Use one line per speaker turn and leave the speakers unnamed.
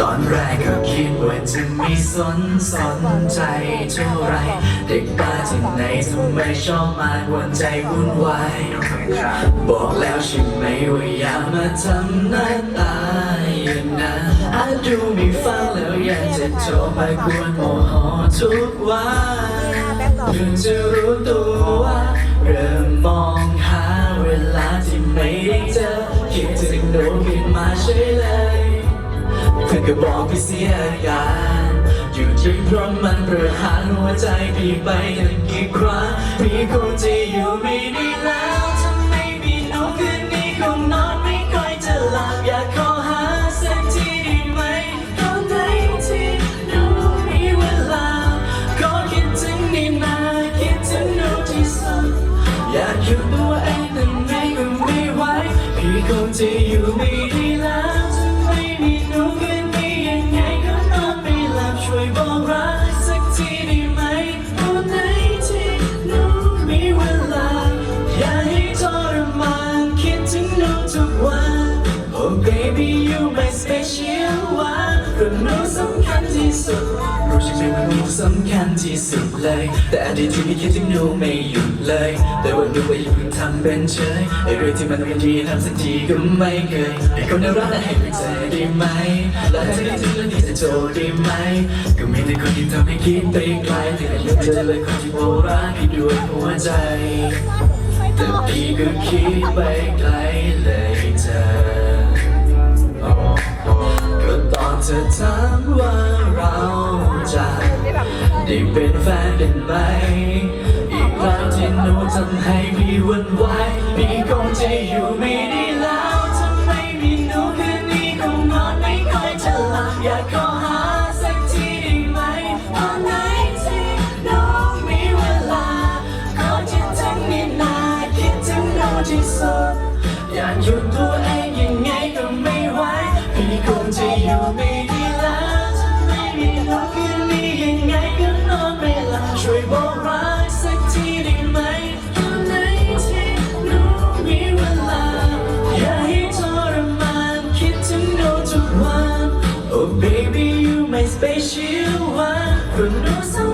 ตอนแรกก็คิดว่าจะไม่สนสนใจเท่าไร เด็กบ้าที่ไหนทำไมชอบมาวนใจวุ่นวายบอกแล้วใช่ไหมว่าอย่ามาทำหน้าตาอย่างนั้นอาจดูไม่ฟังแล้วอยังจะโทรมากวนโมโหทุกวันเพิ่งจะรู้ตัวว่าเริ่มมองหาเวลาที่ไม่ได้เจอคิดถึงหนูขึ้นมาใช่เลย ก็บอกพี่เสียการอยู่ที่เพราะมันประหารหัวใจพี่ไปตั้งกี่ครั้งมีคนที่อยู่ไม่ได้แล้วทำไมมีหนูคืนนี้คงนอนไม่ค่อยจะหลับอยากขอหาสักทีได้ไหมตอนไหนที่หนูมีเวลาก็คิดถึงนี่นาคิดถึงหนูที่สุดอยากอยู่ตัวเองแต่ไม่ก็ไม่ไหวพี่คงจะอยู่ไม่ได้แล้วทำไมมีหนูคืน one เพราะหนูสำคัญที่สุดรู้ใช่ไหมว่าหนูสำคัญที่สุดเลย แต่อดีตที่พี่คิดถึงหนูไม่หยุดเลย แต่ว่าหนูก็ยังเพิ่งทำเป็นเฉยไอ้เรื่องที่มันไม่ดีทำสักทีก็ไม่เคยให้คนน่ารักและให้เป็นเธอได้ไหมและถ้าได้ถึงเรื่องที่จะโจได้ไหมก็มีแต่คนที่ทำให้คิดไปไกลแต่ก็ยังเจอเลยคนที่โบรักพี่ด้วยหัวใจแต่พี่ก็คิดไปไกลเลย ได้เป็นแฟนกันไหมอีกครั้งที่หนูทำให้พี่หวันไหวพี่คงจะอยู่ไม่ได้แล้วทำไมมีหนูคืนนี้คงนอนไม่ค่อยจะหลับอยากขอหาสักทีได้ไหมตอนไหนที่น้องมีเวลาก็คิดถึงนี่นาคิดถึงหนูที่สุดอยากหยุดตัวเองยังไงก็ไม่ไหวพี่คงจะอยู่ไม่ได้ 被虚幻，困怒。